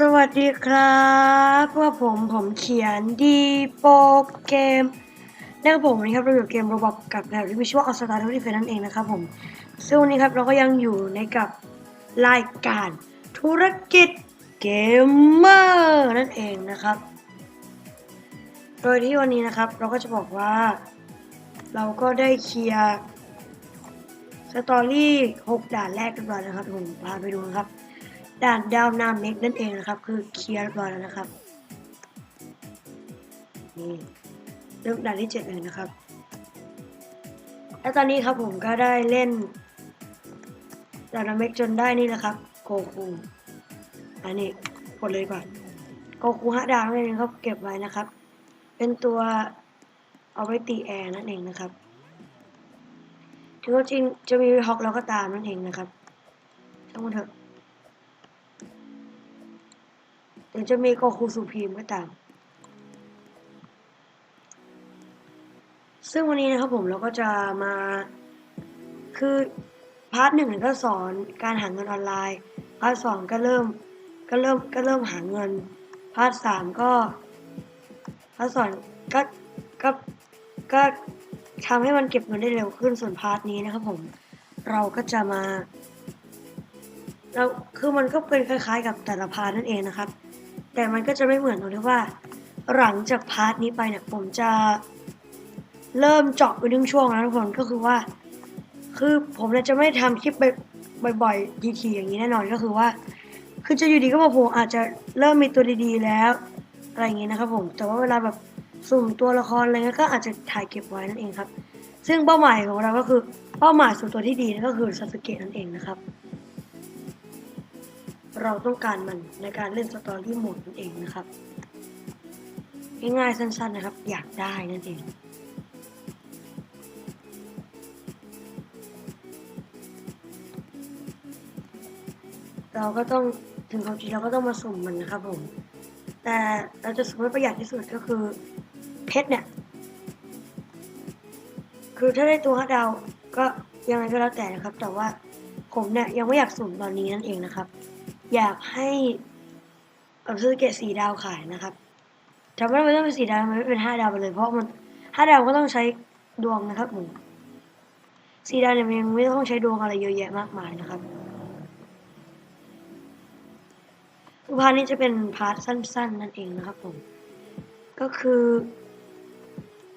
สวัสดีครับว่าผมผมเขียนดีโปเกมนะครับผมวันนี้ครับเราอยู่เกมโรบอกกับแบบที่มีชื่อว่าออสตาร์ทวีเฟนั่นเองนะครับผมซึ่งวันนี้ครับเราก็ยังอยู่ในกับรายการธุรกิจเกมเมอร์นั่นเองนะครับ โดยที่วันนี้นะครับเราก็จะบอกว่า เราก็ได้เคลียร์สตอรี่6ด่านแรกเรียบร้อยแล้วครับผมพาไปดูนะครับ ด่านดาวนาเมกนั่นเองนะครับ คือเคลียร์บอยแล้วนะครับนี่เริ่มด่านที่เจ็ดเลยนะครับ และตอนนี้ครับผมก็ได้เล่นดาวนาเมกจนได้นี่นะครับ โกคูอันนี้กดเลยก่อนโกคูห้าดาวนั่นเองครับเก็บไว้นะครับ เป็นตัวเอาไว้ตีแอร์นั่นเองนะครับถึงว่าจริงจะมีฮอกแล้วก็ตามนั่นเองนะครับทั้งหมดเถอะ ถึงจะมีโกคูสุพีมก็ตาม ซึ่งวันนี้นะครับผมเราก็จะมา คือพาร์ทหนึ่งก็สอนการหาเงินออนไลน์ พาร์ทสองก็เริ่มก็เริ่มก็เริ่มหาเงิน พาร์ทสามก็พาร์ทสอนก็ก็ก็ทำให้มันเก็บเงินได้เร็วขึ้นส่วนพาร์ทนี้นะครับผม เราก็จะมาเราคือมันก็เป็นคล้ายๆ กับแต่ละพาร์ทนั่นเองนะครับ แต่มันก็จะไม่เหมือนตรงที่ว่า หลังจากพาร์ทนี้ไปเนี่ยผมจะเริ่มเจาะไปดึงช่วงแล้วทุกคนก็คือว่า คือผมเนี่ยจะไม่ทำคลิปบ่อยๆทีๆอย่างนี้แน่นอนก็คือว่า คือจะอยู่ดีก็มาโผล่อาจจะเริ่มมีตัวดีๆแล้วอะไรอย่างนี้นะครับผมแต่ว่าเวลาแบบสุ่มตัวละครอะไรเงี้ยก็อาจจะถ่ายเก็บไว้นั่นเองครับ ซึ่งเป้าหมายของเราก็คือเป้าหมายสู่ตัวที่ดีนั่นก็คือซาสึเกะนั่นเองนะครับ เราต้องการมันในการเล่นสตอรี่โหมดนั่นเองนะครับง่ายๆสั้นๆนะครับ อยากได้นั่นเองเราก็ต้องถึงความจริงเราก็ต้องมาสุ่มมันนะครับผม แต่เราจะสุ่มให้ประหยัดที่สุดก็คือเพชรเนี่ย คือถ้าได้ตัวห้าดาวก็ยังไงก็แล้วแต่นะครับ แต่ว่าผมเนี่ยยังไม่อยากสุ่มตอนนี้นั่นเองนะครับ อยากให้เอาซื้อเกตสี่ดาวขายนะครับทำไมไม่ต้องเป็นสี่ดาวไมไม่เป็นห้าดาวไปเลย เพราะมันห้าดาวก็ต้องใช้ดวงนะครับผมสี่ดาวเนี่ยมันยังไม่ต้องใช้ดวงอะไรเยอะแยะมากมายนะครับพาร์ทนี้จะเป็นพาร์ทสั้น ๆ นั่นเองนะครับผม ก็คือ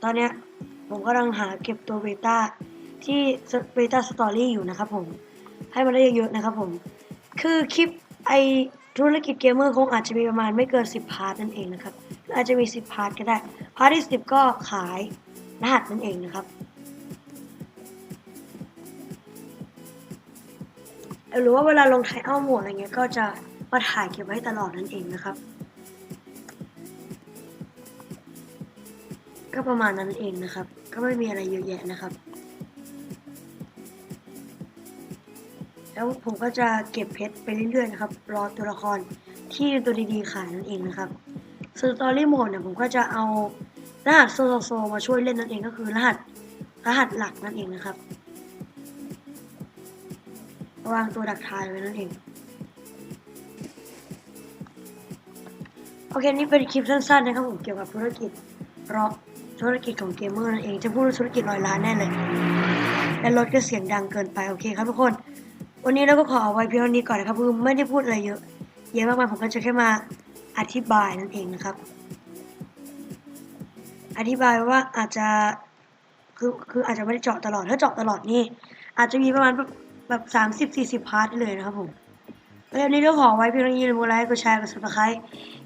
ตอนเนี้ยผมกำลังหาเก็บตัวเบต้าที่เบต้าสตอรี่อยู่นะครับผม ให้มันได้เยอะๆนะครับผม คือคลิป ไอธุรกิจเกมเมอร์คงอาจจะมีประมาณไม่เกิน 10 พาร์ทนั่นเองนะครับ อาจจะมี 10 พาร์ทก็ได้ พาร์ทที่ 10 ก็ขายรหัสนั่นเองนะครับหรือว่าเวลาลงไทเอาหมวดอะไรเงี้ยก็จะมาถ่ายเก็บไว้ตลอดนั่นเองนะครับ ก็ประมาณนั้นเองนะครับ ก็ไม่มีอะไรเยอะแยะนะครับ แล้วผมก็จะเก็บเพชรไปเรื่อยๆนะครับ รอตัวละครที่ตัวดีๆขายนั่นเองนะครับส่วนตอรี่โหมดเนี่ยผมก็จะเอารหัสโซโซโซมาช่วยเล่นนั่นเองก็คือรหัสรหัสหลักนั่นเองนะครับ วางตัวดักทายไว้นั่นเอง โอเคนี่เป็นคลิปสั้นๆนะครับผมเกี่ยวกับธุรกิจเพราะธุรกิจของเกมเมอร์นั่นเอง จะพูดธุรกิจร้อยล้านแน่เลย และรถก็เสียงดังเกินไป โอเคครับทุกคน วันนี้เราก็ขอเอาไว้เพียงเท่านี้ก่อนนะครับคือไม่ได้พูดอะไรเยอะเยอะมากมายผมก็จะแค่มาอธิบายนั่นเองนะครับ อธิบายว่าอาจจะคือคืออาจจะไม่ได้เจาะตลอดถ้าเจาะตลอดนี่ อาจจะมีประมาณแบบสามสิบสี่สิบพาร์ทเลยนะครับผมแล้ววันนี้เราขอไว้เพียงเท่านี้อย่าลืมกดไลค์กดแชร์กดซับสไครต์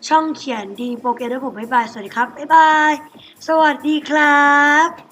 ช่องเขียนดีโปรแกรมด้วยผมบ๊ายบายสวัสดีครับบ๊ายบายสวัสดีครับ